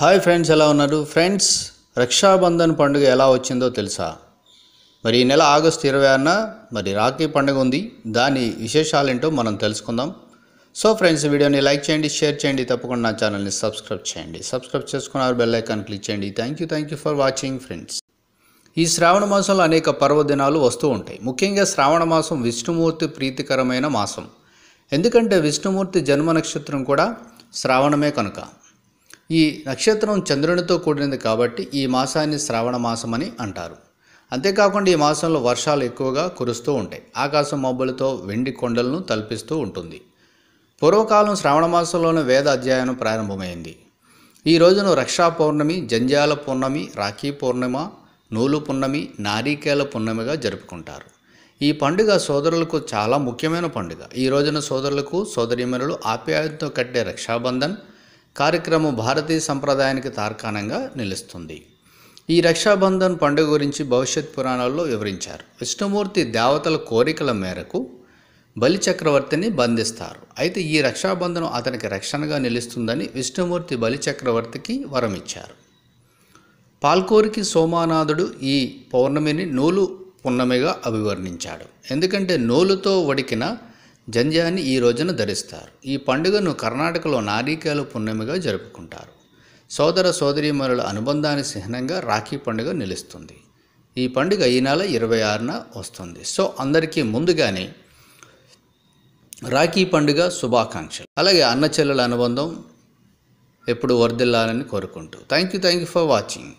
Hi friends ఎలా ఉన్నారు? Friends Rakshabandhan పండుగ ఎలా వచ్చిందో తెలుసా? మరి ఈ నెల ఆగస్టు ఇరవై ఆరున మరి రాఖీ పండుగ ఉంది. దాని విశేషాలేంటో మనం తెలుసుకుందాం. సో ఫ్రెండ్స్ వీడియోని లైక్ చేయండి షేర్ చేయండి తప్పకుండా నా ఛానల్ని సబ్స్క్రైబ్ చేయండి. సబ్స్క్రైబ్ చేసుకున్నారు బెల్ ఐకాన్ క్లిక్ చేయండి. Thank you thank you for watching friends. ఈ శ్రావణ మాసంలో అనేక పర్వదినాలు వస్తూ ఉంటాయి. ముఖ్యంగా శ్రావణ మాసం విష్ణుమూర్తి ప్రీతికరమైన మాసం. ఎందుకంటే విష్ణుమూర్తి జన్మ నక్షత్రం కూడా శ్రావణమే కనుక. ఈ నక్షత్రం చంద్రునితో కూడినది కాబట్టి ఈ మాసాన్ని శ్రావణ మాసం అని అంటారు. అంతేకాకుండా ఈ మాసంలో వర్షాలు ఎక్కువగా కురుస్తూ ఉంటాయి. ఆకాశం మబ్బులతో వెండి కొండలను తలపిస్తూ ఉంటుంది. పూర్వకాలం శ్రావణ మాసంలోనే వేద అధ్యయనం ప్రారంభమైంది. ఈ రోజును రక్షా పౌర్ణమి జంజాల పౌర్ణమి రాఖీ పౌర్ణిమ నూలు పున్నమి నారీకేల పున్నమిగా జరుపుకుంటారు. ఈ పండుగ సోదరులకు చాలా ముఖ్యమైన పండుగ. ఈ రోజున సోదరులకు సోదరీమణులు ఆప్యాయతతో కట్టే రక్షాబంధన్ కార్యక్రమం భారతీయ సంప్రదాయానికి తార్కాణంగా నిలుస్తుంది. ఈ రక్షాబంధన్ పండుగ గురించి భవిష్యత్ పురాణాల్లో వివరించారు. విష్ణుమూర్తి దేవతల కోరికల మేరకు బలి చక్రవర్తిని బంధిస్తారు. అయితే ఈ రక్షాబంధనం అతనికి రక్షణగా నిలుస్తుందని విష్ణుమూర్తి బలి చక్రవర్తికి వరమిచ్చారు. పాల్కోరికి సోమానాథుడు ఈ పౌర్ణమిని నూలు పున్నమిగా అభివర్ణించాడు. ఎందుకంటే నూలుతో వడికిన జంజాన్ని ఈ రోజున ధరిస్తారు. ఈ పండుగను కర్ణాటకలో నారీకేల పున్నమిగా జరుపుకుంటారు. సోదర సోదరీమణుల అనుబంధాన్ని చిహ్నంగా రాఖీ పండుగ నిలుస్తుంది. ఈ పండుగ ఈ నెల ఇరవై ఆరున వస్తుంది. సో అందరికీ ముందుగానే రాఖీ పండుగ శుభాకాంక్షలు. అలాగే అన్న చెల్లెల అనుబంధం ఎప్పుడు వర్దిల్లాలని కోరుకుంటూ. Thank you thank you for watching